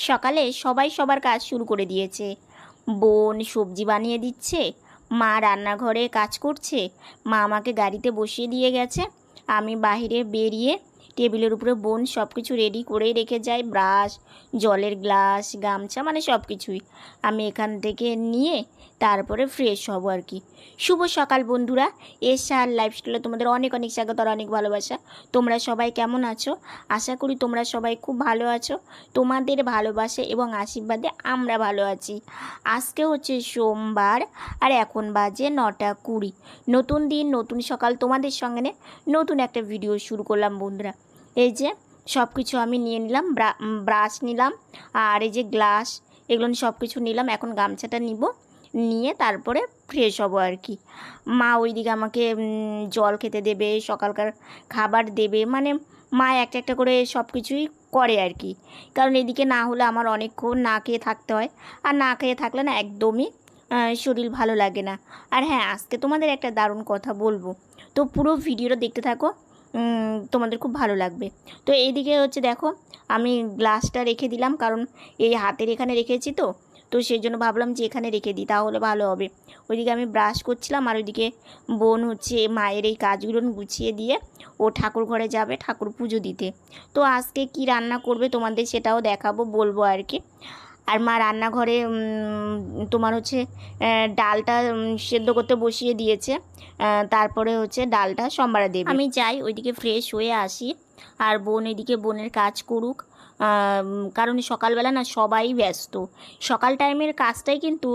সকালে সবাই সবার কাজ শুরু করে দিয়েছে। বোন সবজি বানিয়ে দিচ্ছে, মা রান্নাঘরে কাজ করছে, মা আমাকে গাড়িতে বসিয়ে দিয়ে গেছে। আমি বাহিরে বেরিয়ে টেবিলের উপরে বোন সব কিছু রেডি করেই রেখে যাই ব্রাশ জলের গ্লাস গামছা মানে সব কিছুই আমি এখান থেকে নিয়ে তারপরে ফ্রেশ হব আর কি শুভ সকাল বন্ধুরা। এসআর লাইফস্টাইলে তোমাদের অনেক অনেক স্বাগত আর অনেক ভালোবাসা। তোমরা সবাই কেমন আছো? আশা করি তোমরা সবাই খুব ভালো আছো। তোমাদের ভালোবাসা এবং আশীর্বাদে আমরা ভালো আছি। আজকে হচ্ছে সোমবার, আর এখন বাজে নটা কুড়ি। নতুন দিন, নতুন সকাল তোমাদের সঙ্গে নতুন একটা ভিডিও শুরু করলাম বন্ধুরা। এই যে সব কিছু আমি নিয়ে নিলাম, ব্রা- ব্রাশ নিলাম, আর এই যে গ্লাস এগুলো সব কিছু নিলাম। এখন গামছাটা নিব। নিয়ে তারপরে ফ্রেশ হব আর কি। মা ওইদিকে আমাকে জল খেতে দেবে, সকালকার খাবার দেবে মানে মা একটা একটা করে সব কিছুই করে আর কি। কারণ এদিকে না হলে আমার অনেকক্ষণ না খেয়ে থাকতে হয়। আর না খেয়ে থাকলে না একদমই শরীর ভালো লাগে না। আর হ্যাঁ আজকে তোমাদের একটা দারুণ কথা বলব। তো পুরো ভিডিওটা দেখতে থাকো তোমাদের খুব ভালো লাগবে। তো এইদিকে হচ্ছে দেখো, আমি গ্লাসটা রেখে দিলাম, কারণ এই হাতের এখানে রেখেছি তো। তো সেই জন্য ভাবলাম যে এখানে রেখে দিই, তাহলে ভালো হবে। ওইদিকে আমি ব্রাশ করছিলাম আর ওইদিকে বোন হচ্ছে মায়ের এই কাজগুলো গুছিয়ে দিয়ে ও ঠাকুর ঘরে যাবে ঠাকুর পুজো দিতে। তো আজকে কি রান্না করবে তোমাদের সেটাও দেখাবো, বলব আর কি। আর মা রান্নাঘরে তোমার হচ্ছে ডালটা সেদ্ধ করতে বসিয়ে দিয়েছে। তারপরে হচ্ছে ডালটা সম্বারা দেবে। আমি যাই, ওইদিকে ফ্রেশ হয়ে আসি। আর বোন এদিকে বোনের কাজ করুক। কারণ সকালবেলা না সবাই ব্যস্ত। সকাল টাইমের কাজটাই কিন্তু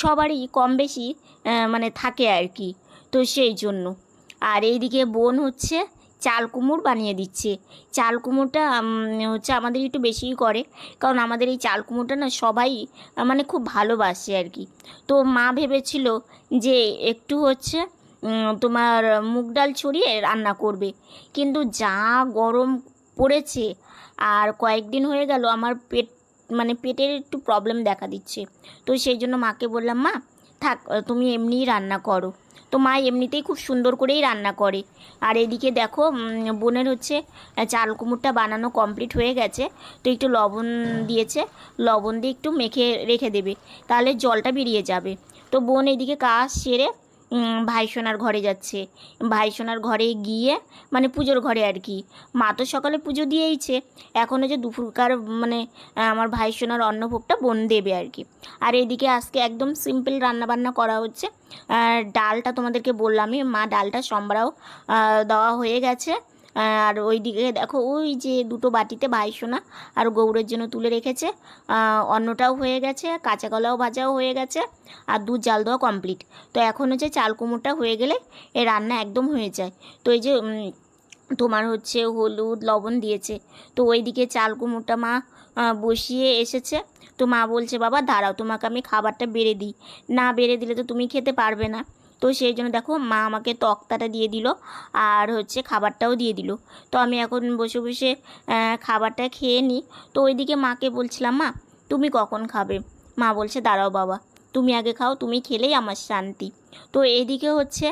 সবারই কম বেশি মানে থাকে আর কি তো সেই জন্য। আর এইদিকে বোন হচ্ছে চাল কুমড় বানিয়ে দিচ্ছে। চাল কুমড়োটা হচ্ছে আমাদের একটু বেশিই করে। কারণ আমাদের এই চাল কুমড়োটা না সবাই মানে খুব ভালোবাসে আর কি তো মা ভেবেছিল যে একটু হচ্ছে তোমার মুগ ডাল ছড়িয়ে রান্না করবে। কিন্তু যা গরম পড়েছে। আর কয়েকদিন হয়ে গেল আমার পেট মানে পেটের একটু প্রবলেম দেখা দিচ্ছে। তো সেই জন্য মাকে বললাম, মা, থাক, তুমি এমনিই রান্না করো। তো মা এমনিতেই খুব সুন্দর করেই রান্না করে। আর এদিকে দেখো বোনের হচ্ছে চাল কুমড়টা বানানো কমপ্লিট হয়ে গেছে। তো একটু লবণ দিয়েছে, লবণ দিয়ে একটু মেখে রেখে দেবে। তাহলে জলটা বেরিয়ে যাবে। তো বোন এদিকে কাজ সেরে ভাইসোনার ঘরে যাচ্ছে। ভাইসোনার ঘরে গিয়ে মানে পুজোর ঘরে আর কি। মা তো সকালে পুজো দিয়েইছে। এখন যে দুপুরকার মানে আমার ভাইসোনার অন্নভোগটা বোন দেবে আর কি। আর এদিকে আজকে একদম সিম্পল রান্নাবান্না করা হচ্ছে। ডালটা তোমাদেরকে বললামই, মা ডালটা সম্বরাও দেওয়া হয়ে গেছে। আর ওইদিকে দেখো, ওই যে দুটো বাটিতে ভাইসোনা আর গৌরের জন্য তুলে রেখেছে। অন্নটাও হয়ে গেছে, কাঁচা কলাও ভাজাও হয়ে গেছে আর দুধ জাল দেওয়া কমপ্লিট তো এখন হচ্ছে চাল কুমড়োটা হয়ে গেলে এ রান্না একদম হয়ে যায়। তো এই যে তোমার হচ্ছে হলুদ, লবণ দিয়েছে। তো ওইদিকে চাল কুমড়োটা মা বসিয়ে এসেছে। তো মা বলছে, বাবা, দাঁড়াও, তোমাকে আমি খাবারটা বেড়ে দিই। না বেড়ে দিলে তো তুমি খেতে পারবে না। তো সেই জন্য দেখো মা আমাকে তক্তাটা দিয়ে দিল আর হচ্ছে খাবারটাও দিয়ে দিল। তো আমি এখন বসে বসে খাবারটা খেয়ে নিই। তো ওইদিকে মাকে বলছিলাম, মা, তুমি কখন খাবে? মা বলছে, দাঁড়াও বাবা, তুমি আগে খাও, তুমি খেলেই আমার শান্তি। তো এইদিকে হচ্ছে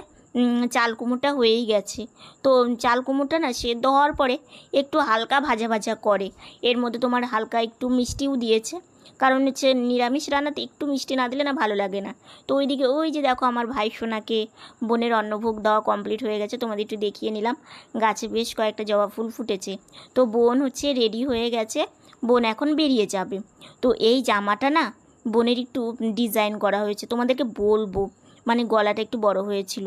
চাল কুমড়োটা হয়েই গেছে। তো চাল কুমড়োটা না সেদ্ধ হওয়ার পরে একটু হালকা ভাজা ভাজা করে। এর মধ্যে তোমার হালকা একটু মিষ্টিও দিয়েছে। কারণ হচ্ছে নিরামিষ রান্নাতে একটু মিষ্টি না দিলে না ভালো লাগে না। তো ওইদিকে ওই যে দেখো আমার ভাই সোনাকে বোনের অন্নভোগ দেওয়া কমপ্লিট হয়ে গেছে, তোমাদের একটু দেখিয়ে নিলাম। গাছে বেশ কয়েকটা জবা ফুল ফুটেছে। তো বোন হচ্ছে রেডি হয়ে গেছে, বোন এখন বেরিয়ে যাবে। তো এই জামাটা না বোনের একটু ডিজাইন করা হয়েছে। তোমাদেরকে বলব মানে গলাটা একটু বড় হয়েছিল।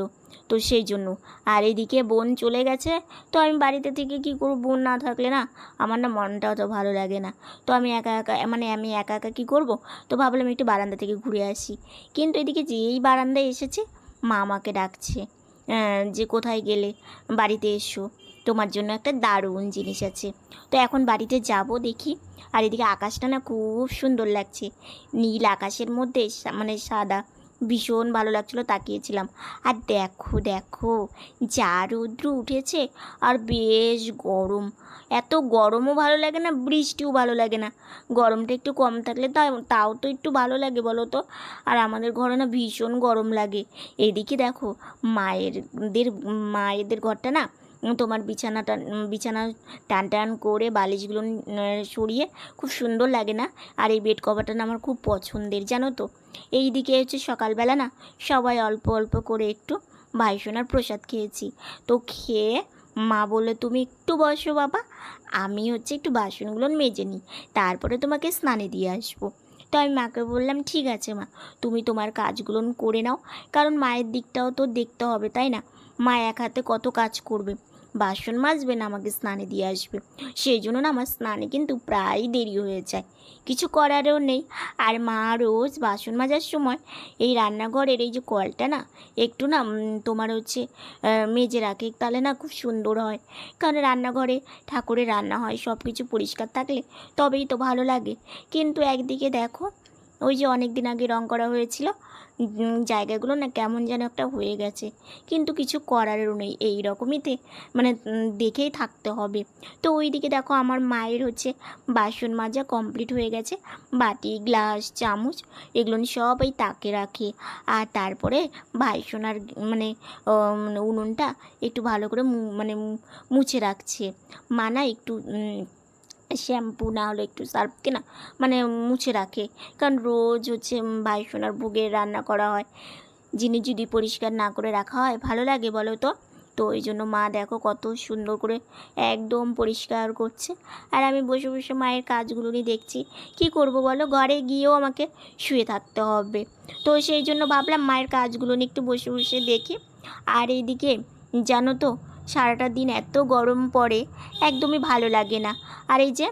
তো সেই জন্য। আর এদিকে বোন চলে গেছে। তো আমি বাড়িতে থেকে কি করব? বোন না থাকলে না আমার না মনটা অত ভালো লাগে না। তো আমি একা একা মানে আমি একা একা কী করব? তো ভাবলাম একটু বারান্দা থেকে ঘুরে আসি। কিন্তু এদিকে যেই বারান্দায় এসেছে, মা আমাকে ডাকছে যে কোথায় গেলে? বাড়িতে এসো। তোমার জন্য একটা দারুণ জিনিস আছে। তো এখন বাড়িতে যাব দেখি। আর এদিকে আকাশটা না খুব সুন্দর লাগছে। নীল আকাশের মধ্যে মানে সাদা। ভীষণ ভালো লাগছিল, তাকিয়েছিলাম। আর দেখো দেখো, যা রৌদ্র উঠেছে, আর বেশ গরম। এত গরমও ভালো লাগে না, বৃষ্টিও ভালো লাগে না। গরমটা একটু কম থাকলে তাও তাও তো একটু ভালো লাগে বলো তো। আর আমাদের ঘরে না ভীষণ গরম লাগে। এদিকে দেখো মায়েরদের মায়েদের ঘরটা না তোমার বিছানাটা বিছানা টান টান করে বালিশগুলো সরিয়ে খুব সুন্দর লাগে না? আর এই বেড কভারটা না আমার খুব পছন্দের, জানো তো? এই দিকে হচ্ছে সকালবেলা না সবাই অল্প অল্প করে একটু ভাইসোনার প্রসাদ খেয়েছি। তো খেয়ে মা বলে তুমি একটু বসো বাবা, আমি হচ্ছে একটু বাসনগুলো মেজে নিই, তারপরে তোমাকে স্নানে দিয়ে আসব। তো আমি মাকে বললাম, ঠিক আছে মা, তুমি তোমার কাজগুলো করে নাও, কারণ মায়ের দিকটাও তো দেখতে হবে, তাই না? মা এক হাতে কত কাজ করবে। বাসন মাজবে না আমাকে স্নানে দিয়ে আসবে। সেই জন্য না আমার স্নানে কিন্তু প্রায় দেরি হয়ে যায়। কিছু করারও নেই। আর মা রোজ বাসন মাজার সময় এই রান্নাঘরের এই যে কলটা না, একটু না তোমার হচ্ছে মেজে রাখে, তাহলে না খুব সুন্দর হয়। কারণ রান্নাঘরে ঠাকুরের রান্না হয় সব কিছু পরিষ্কার থাকলে তবেই তো ভালো লাগে। কিন্তু একদিকে দেখো ওই যে অনেক দিন আগে রং করা হয়েছিল জায়গাগুলো না কেমন যেন একটা হয়ে গেছে। কিন্তু কিছু করারও নেই এই রকমইতে মানে দেখেই থাকতে হবে। তো ওইদিকে দেখো আমার মায়ের হচ্ছে বাসন মাজা কমপ্লিট হয়ে গেছে। বাটি, গ্লাস, চামচ, এগুলো সব এই তাকে রাখে। আর তারপরে ভাইসোনার মানে উনুনটা একটু ভালো করে মানে মুছে রাখছে। মা না একটু শ্যাম্পু না হলে একটু সার্ফকে না? মানে মুছে রাখে। কারণ রোজ হচ্ছে ভাইসোনার ভোগে রান্না করা হয়। জিনিস যদি পরিষ্কার না করে রাখা হয়, ভালো লাগে বলো তো? তো ওই জন্য মা দেখো কত সুন্দর করে একদম পরিষ্কার করছে। আর আমি বসে বসে মায়ের কাজগুলো নিয়ে দেখছি। কি করব বলো? ঘরে গিয়েও আমাকে শুয়ে থাকতে হবে। তো সেই জন্য ভাবলাম মায়ের কাজগুলো নিয়ে একটু বসে বসে দেখি। আর এইদিকে জানো তো সারাটা দিন এত গরম পড়ে, একদমই ভালো লাগে না। আর এই যে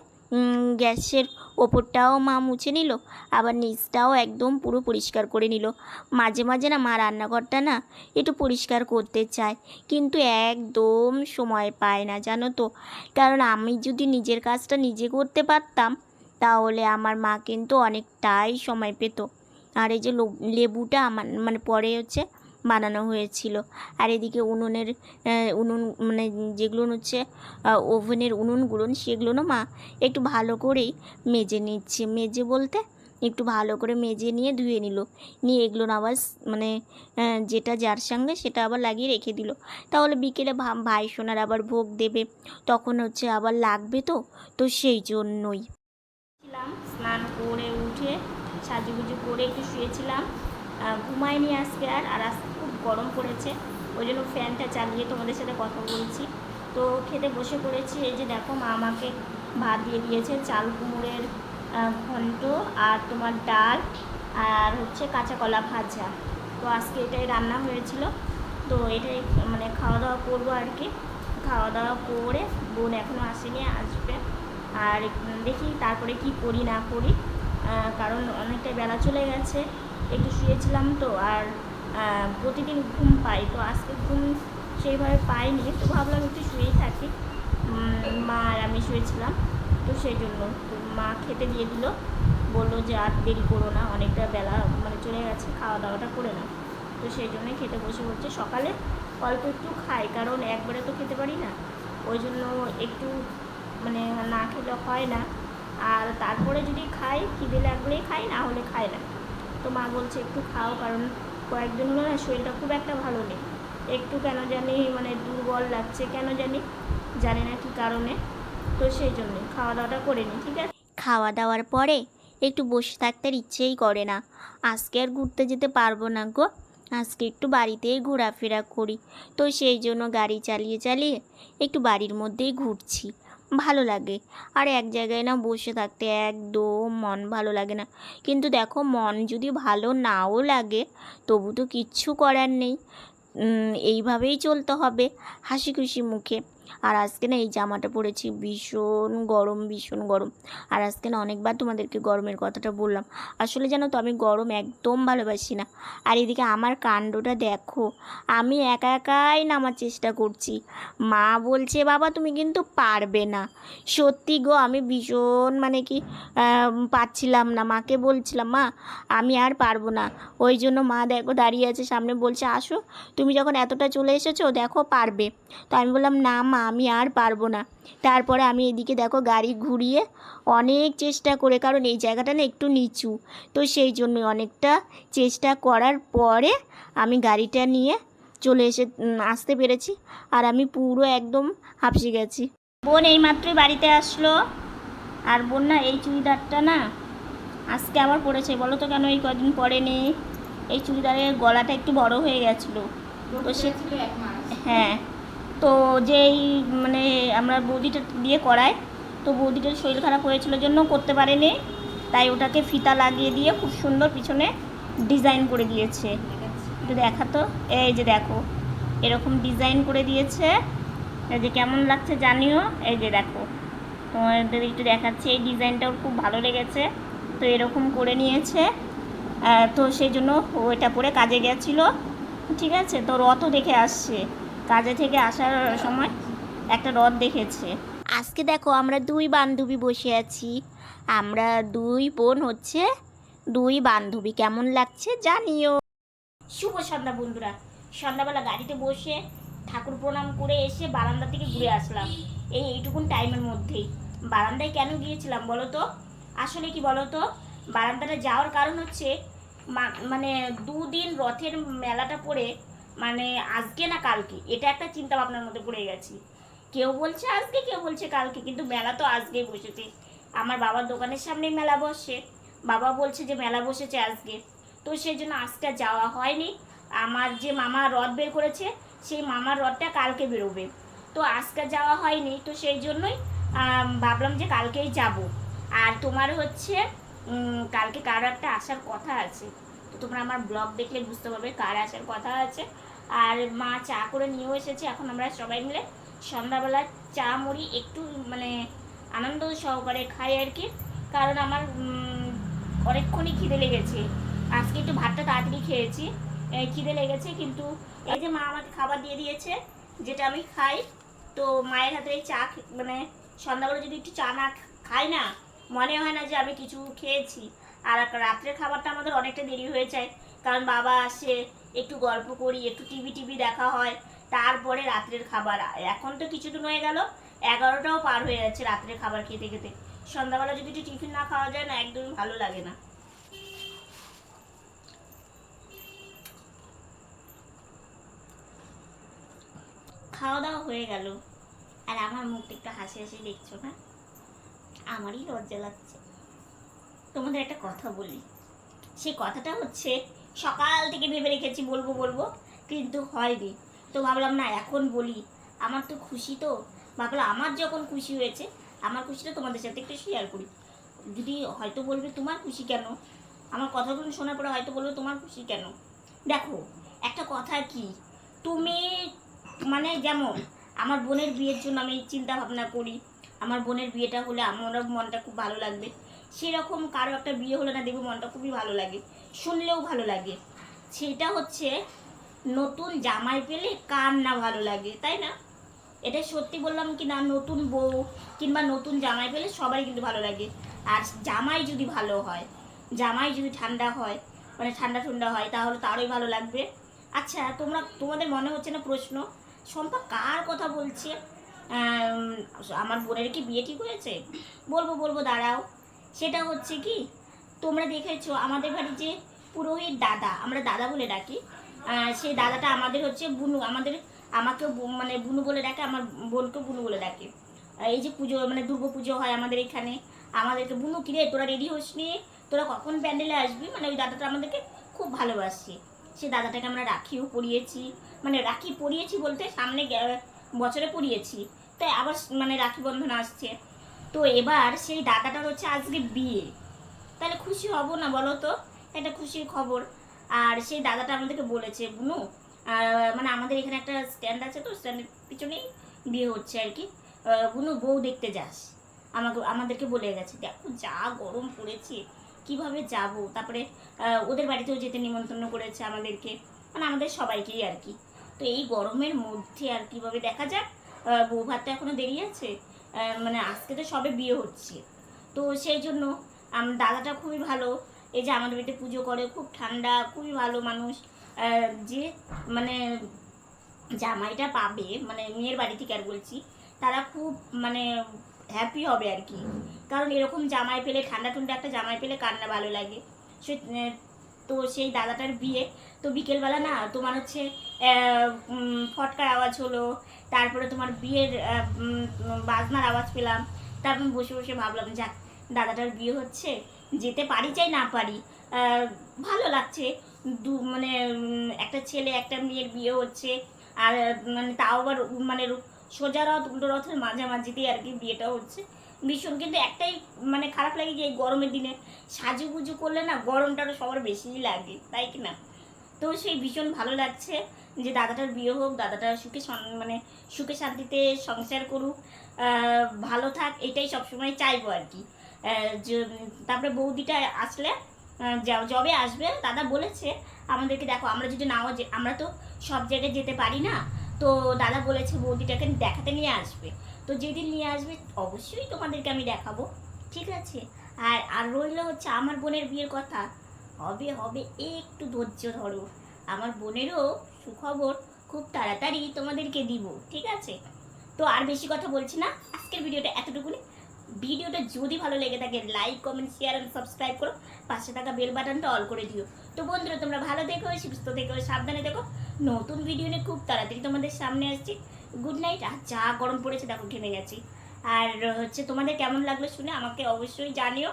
গ্যাসের ওপরটাও মা মুছে নিল, আবার নিচটাও একদম পুরো পরিষ্কার করে নিল। মাঝে মাঝে না মা রান্নাঘরটা না একটু পরিষ্কার করতে চায়, কিন্তু একদম সময় পায় না, জানো তো। কারণ আমি যদি নিজের কাজটা নিজে করতে পারতাম, তাহলে আমার মা কিন্তু অনেকটাই সময় পেত। আর এই যে লেবুটা আমার মানে পরে হচ্ছে বানানো হয়েছিল। আর এদিকে উনুনের উনুন মানে যেগুলো হচ্ছে ওভেনের উনুনগুলো সেগুলো না মা একটু ভালো করেই মেজে নিচ্ছে। মেজে বলতে একটু ভালো করে মেজে নিয়ে ধুয়ে নিল। নিয়ে এগুলো আবার মানে যেটা যার সঙ্গে সেটা আবার লাগিয়ে রেখে দিল। তাহলে বিকেলে ভাই সোনার আবার ভোগ দেবে। তখন হচ্ছে আবার লাগবে তো তো সেই জন্যই। স্নান করে উঠে সাজুগুজু করে একটু শুয়েছিলাম। আহ, ঘুমাইনি আজকে আর আর আজকে গরম পড়েছে ওই জন্য ফ্যানটা চালিয়ে তোমাদের সাথে কথা বলছি। তো খেতে বসে পড়েছি, এই যে দেখো মা আমাকে ভাত দিয়ে দিয়েছে, চাল কুমড়ের ঘন্ট আর তোমার ডাল আর হচ্ছে কাঁচা কলা ভাজা। তো আজকে এটাই রান্না হয়েছিল। তো এটাই মানে খাওয়া দাওয়া করব আর কি। খাওয়া দাওয়া করে বোন এখনও আসেনি, আসবে। আর দেখি তারপরে কি করি না করি কারণ অনেকটা বেলা চলে গেছে, একটু শুয়েছিলাম তো, আর প্রতিদিন ঘুম পাই। তো আজকে ঘুম সেইভাবে পাইনি, তো ভাবলাম একটু শুয়েই থাকি। মা আর আমি শুয়েছিলাম, তো সেই জন্য। তো মা খেতে দিয়ে দিল, বলল যে আর দেরি করো না, অনেকটা বেলা মানে চলে গেছে খাওয়া দাওয়াটা করে না তো সেই জন্যই খেতে বসে পড়ছে। সকালে অল্প একটু খাই, কারণ একবারে তো খেতে পারি না। ওই জন্য একটু মানে না খেলে হয় না। আর তারপরে যদি খাই, খিদে লাগলেই খাই, না হলে খাই না। তো মা বলছে একটু খাও, কারণ কয়েকদিন হলো না, শরীরটা খুব একটা ভালো নেই। একটু কেন জানি মানে দুর্বল লাগছে, কেন জানি জানি না কি কারণে। তো সেই জন্যই খাওয়া দাওয়াটা করে নিই, ঠিক আছে? খাওয়া দাওয়ার পরে একটু বসে থাকতে ইচ্ছেই করে না। আজকে আর ঘুরতে যেতে পারব না গো। আজকে একটু বাড়িতেই ঘোরাফেরা করি। তো সেই জন্য গাড়ি চালিয়ে চালিয়ে একটু বাড়ির মধ্যেই ঘুরছি। ভালো লাগে। আর এক জায়গায় না বসে থাকতে একদম মন ভালো লাগে না। কিন্তু দেখো মন যদি ভালো নাও লাগে, তবু তো কিচ্ছু করার নেই। এইভাবেই চলতে হবে হাসি খুশি মুখে। আর আজকে না এই জামাটা পরেছি ভীষণ গরম ভীষণ গরম। আর আজকে না অনেকবার তোমাদেরকে গরমের কথাটা বললাম। আসলে জানো তো আমি গরম একদম ভালোবাসি না। আর এদিকে আমার কাণ্ডটা দেখো, আমি একা একাই নামার চেষ্টা করছি। মা বলছে, বাবা, তুমি কিন্তু পারবে না। সত্যি গো, আমি ভীষণ মানে কি পাচ্ছিলাম না। মাকে বলছিলাম, মা, আমি আর পারব না। ওই জন্য মা দেখো দাঁড়িয়ে আছে সামনে বলছে, আসো, তুমি যখন এতটা চলে এসেছ, দেখো পারবে। তো আমি বললাম, না মা আমি আর পারব না। তারপরে আমি এদিকে দেখো গাড়ি ঘুরিয়ে অনেক চেষ্টা করে কারণ এই জায়গাটা না একটু নিচু। তো সেই জন্য অনেকটা চেষ্টা করার পরে আমি গাড়িটা নিয়ে চলে এসে আসতে পেরেছি। আর আমি পুরো একদম হাঁপসে গেছি। বোন এই মাত্রই বাড়িতে আসলো। আর বোন না এই চুড়িদারটা না আজকে আবার পড়েছে বলো তো কেন এই কদিন পরেনি? এই চুড়িদারের গলাটা একটু বড় হয়ে গেছিল। তো সে হ্যাঁ। তো যেই মানে আমরা বৌদিটা দিয়ে করাই তো বৌদিটার শরীর খারাপ হয়েছিল জন্য করতে পারেনি। তাই ওটাকে ফিতা লাগিয়ে দিয়ে খুব সুন্দর পিছনে ডিজাইন করে দিয়েছে। একটু দেখাতো এই যে দেখো, এরকম ডিজাইন করে দিয়েছে। এই যে কেমন লাগছে জানিও, এই যে দেখো, তোমাদের একটু দেখাচ্ছি, এই ডিজাইনটাও খুব ভালো লেগেছে। তো এরকম করে নিয়েছে তো সেই জন্য ওইটা পরে কাজে গেছিল। ঠিক আছে, তো রথও দেখে আসছে। কাজে থেকে আসার সময় একটা রথ দেখেছে। আজকে দেখো আমরা দুই বান্ধবী বসে আছি। আমরা দুই বোন হচ্ছে দুই বান্ধবী। কেমন লাগছে জানিও। শুভ সন্ধ্যা বন্ধুরা। সন্ধ্যাবেলা গাড়িতে বসে ঠাকুর প্রণাম করে এসে বারান্দা থেকে ঘুরে আসলাম। এই এইটুকুন টাইমের মধ্যেই। বারান্দায় কেন গিয়েছিলাম বলো তো? আসলে কি বলো তো? বারান্দাটা যাওয়ার কারণ হচ্ছে মানে দুদিন রথের মেলাটা পড়ে মানে আজকে না কালকে? এটা একটা চিন্তা ভাবনার মধ্যে পড়ে গেছি। কেউ বলছে আজকে, কেউ বলছে কালকে, কিন্তু মেলা তো আজকেই বসেছে। আমার বাবার দোকানের সামনেই মেলা বসে। বাবা বলছে যে মেলা বসেছে আজকে। তো সেই জন্য আজকে যাওয়া হয়নি। আমার যে মামা রথ বের করেছে, সেই মামার রথটা কালকে বেরোবে। তো আজকে যাওয়া হয়নি। তো সেই জন্যই ভাবলাম যে কালকেই যাব। আর তোমার হচ্ছে কালকে কার একটা আসার কথা আছে? তো তোমরা আমার ব্লগ দেখলে বুঝতে পারবে কার আসার কথা আছে। আর মা চা করে নিয়েও এসেছে। এখন আমরা সবাই মিলে সন্ধ্যাবেলা চা মুড়ি একটু মানে আনন্দ সহকারে খাই আর কি। কারণ আমার অনেকক্ষণই খিদে লেগেছে। আজকে একটু ভাতটা তাড়াতাড়ি খেয়েছি। খিদে লেগেছে কিন্তু এই যে মা আমাকে খাবার দিয়ে দিয়েছে, যেটা আমি খাই, তো মায়ের হাতে এই চা মানে সন্ধ্যাবেলা যদি একটু চা না খাই না, মনে হয় না যে আমি কিছু খেয়েছি। আর রাত্রের খাবারটা আমাদের অনেকটা দেরি হয়ে যায়। কারণ বাবা আসে, একটু গল্প করি, একটু টিভি টিভি দেখা হয়, তারপরে রাত্রের খাবার। এখন তো কিছুদিন হয়ে গেল, এগারোটাও পার হয়ে যাচ্ছে রাত্রের খাবার খেতে খেতে। সন্ধ্যাবেলা যদি একটু টিফিন না খাওয়া যায় না, একদমই ভালো লাগে না। খাওয়া দাওয়া হয়ে গেল। আর আমার মুখটা একটু হাসি হাসি দেখছ না আমারই লজ্জা লাগছে। তোমাদের একটা কথা বলি। সেই কথাটা হচ্ছে সকাল থেকে ভেবে রেখেছি, বলব বলব, কিন্তু হয়নি। তো ভাবলাম, না, এখন বলি। আমার তো খুশি তো। ভাবলাম, আমার যখন খুশি হয়েছে, আমার খুশিটা তোমাদের সাথে একটু শেয়ার করি। যদি হয়তো বলবে, তোমার খুশি কেন? আমার কথাগুলো শোনার পরে হয়তো বলবে, তোমার খুশি কেন? দেখো, একটা কথা কি? তুমি মানে যেমন, আমার বোনের বিয়ের জন্য আমি চিন্তা ভাবনা করি। আমার বোনের বিয়েটা হলে আমারও মনটা খুব ভালো লাগবে। সেরকম কারও একটা বিয়ে হলে না দেখবে, মনটা খুবই ভালো লাগে, শুনলেও ভালো লাগে। সেটা হচ্ছে নতুন জামাই পেলে কার না ভালো লাগে, তাই না? এটা সত্যি বললাম কি না, নতুন বউ কিংবা নতুন জামাই পেলে সবারই কিন্তু ভালো লাগে। আর জামাই যদি ভালো হয়, জামাই যদি ঠান্ডা হয় মানে ঠান্ডা ঠান্ডা হয়, তাহলে তারই ভালো লাগবে। আচ্ছা তোমরা, তোমাদের মনে হচ্ছে না প্রশ্ন? শম্পা কার কথা বলছে? আমার বোনের কি বিয়ে ঠিক হয়েছে? বলব বলব, দাঁড়াও। সেটা হচ্ছে কি, তোমরা দেখেছ আমাদের বাড়ির যে পুরোহিত দাদা, আমরা দাদা বলে ডাকি সেই দাদাটা আমাদের হচ্ছে বুনু, আমাদের আমাকেও মানে বুনু বলে ডাকে, আমার বোনকেও বুনু বলে ডাকে। এই যে পুজো মানে দুর্গা পুজো হয় আমাদের এখানে, আমাদেরকে, বুনু, কিরে, তোরা রেডি হোস নি? তোরা কখন প্যান্ডেলে আসবি? মানে ওই দাদাটা আমাদেরকে খুব ভালোবাসে। সেই দাদাটাকে আমরা রাখিও পরিয়েছি। মানে রাখি পরিয়েছি বলতে সামনে বছরে পরিয়েছি। তাই আবার মানে রাখি বন্ধন আসছে। তো এবার সেই দাদাটার হচ্ছে আজকে বিয়ে। তাহলে খুশি হব না বলো তো? একটা খুশির খবর। আর সেই দাদাটা আমাদেরকে বলেছে, বুনু মানে আমাদের এখানে একটা স্ট্যান্ড আছে তো স্ট্যান্ডের পিছনেই বিয়ে হচ্ছে আর কি। বুনু, বউ দেখতে যাস। আমাকে, আমাদেরকে বলে গেছে, দেখো যা গরম পড়েছে, কীভাবে যাব? তারপরে ওদের বাড়িতেও যেতে নিমন্ত্রণ করেছে আমাদেরকে মানে আমাদের সবাইকেই আর কি। তো এই গরমের মধ্যে আর কীভাবে দেখা যাক? বউ ভাত তো এখনও দেরি আছে। মানে আজকে তো সবে বিয়ে হচ্ছে। তো সেই জন্য দাদাটা খুবই ভালো। এই যে আমাদের বাড়িতে পুজো করে, খুব ঠান্ডা, খুবই ভালো মানুষ। যে মানে জামাইটা পাবে মানে মেয়ের বাড়ি থেকে আর বলছি, তারা খুব মানে হ্যাপি হবে আর কি। কারণ এরকম জামাই পেলে, ঠান্ডা ঠান্ডা একটা জামাই পেলে কান্না ভালো লাগে। সে তো সেই দাদাটার বিয়ে, তো বিকেলবেলা না তোমার হচ্ছে ফটকার আওয়াজ হলো তারপরে তোমার বিয়ের বাজনার আওয়াজ পেলাম। তারপর বসে বসে ভাবলাম, যাক, দাদাটার বিয়ে হচ্ছে, যেতে পারি চাই না পারি ভালো লাগছে। দু মানে একটা ছেলে, একটা মেয়ের বিয়ে হচ্ছে, আর মানে তাও আবার মানে সোজা রথ, উল্টো রথের মাঝামাঝিতে আর কি বিয়েটা হচ্ছে। ভীষণ, কিন্তু একটাই মানে খারাপ লাগে যে এই গরমের দিনে সাজুগুজু করলে না গরমটা সবার বেশিই লাগে, তাই কি না? তো সেই ভীষণ ভালো লাগছে যে দাদাটার বিয়ে হোক, দাদাটা সুখে মানে সুখে শান্তিতে সংসার করুক ভালো থাক, এটাই সবসময় চাইব আর কি। তারপরে বৌদিটা আসলে যবে আসবে, দাদা বলেছে, আমাদেরকে দেখো, আমরা যদি নাও আমরা তো সব জায়গায় যেতে পারি না, তো দাদা বলেছে বৌদিটাকে দেখাতে নিয়ে আসবে। তো যেদিন নিয়ে আসবে, অবশ্যই তোমাদেরকে আমি দেখাবো, ঠিক আছে? আর আর রইল হচ্ছে আমার বোনের বিয়ের কথা। হবে হবে, একটু ধৈর্য ধরো। আমার বোনেরও সুখবর খুব তাড়াতাড়ি তোমাদেরকে দিব, ঠিক আছে? তো আর বেশি কথা বলছি না, আজকের ভিডিওটা এতটুকুনি। ভিডিওটা যদি ভালো লেগে থাকে like comment share and subscribe করো। পাশে থাকা বেল বাটনটা অল করে দিও। তো বন্ধুরা, তোমরা ভালো দেখো সুস্থ দেখো সাবধানে দেখো নতুন ভিডিও নিয়ে খুব তাড়াতাড়ি তোমাদের সামনে আসছি। গুড নাইট আর যা গরম পড়েছে দেখো, ঘেমে গেছি। আর হচ্ছে, তোমাদের কেমন লাগল শুনে আমাকে অবশ্যই জানিও।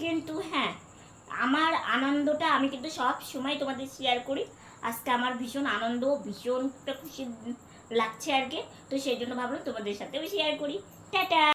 কিন্তু হ্যাঁ আমার আনন্দটা আমি কিন্তু সব সময় তোমাদের শেয়ার করি। আজকে আমার ভীষণ আনন্দ ভীষণ খুশি লাগছে আর কি। তো সেই জন্য ভাবলাম তোমাদের সাথেও শেয়ার করি। টাটা!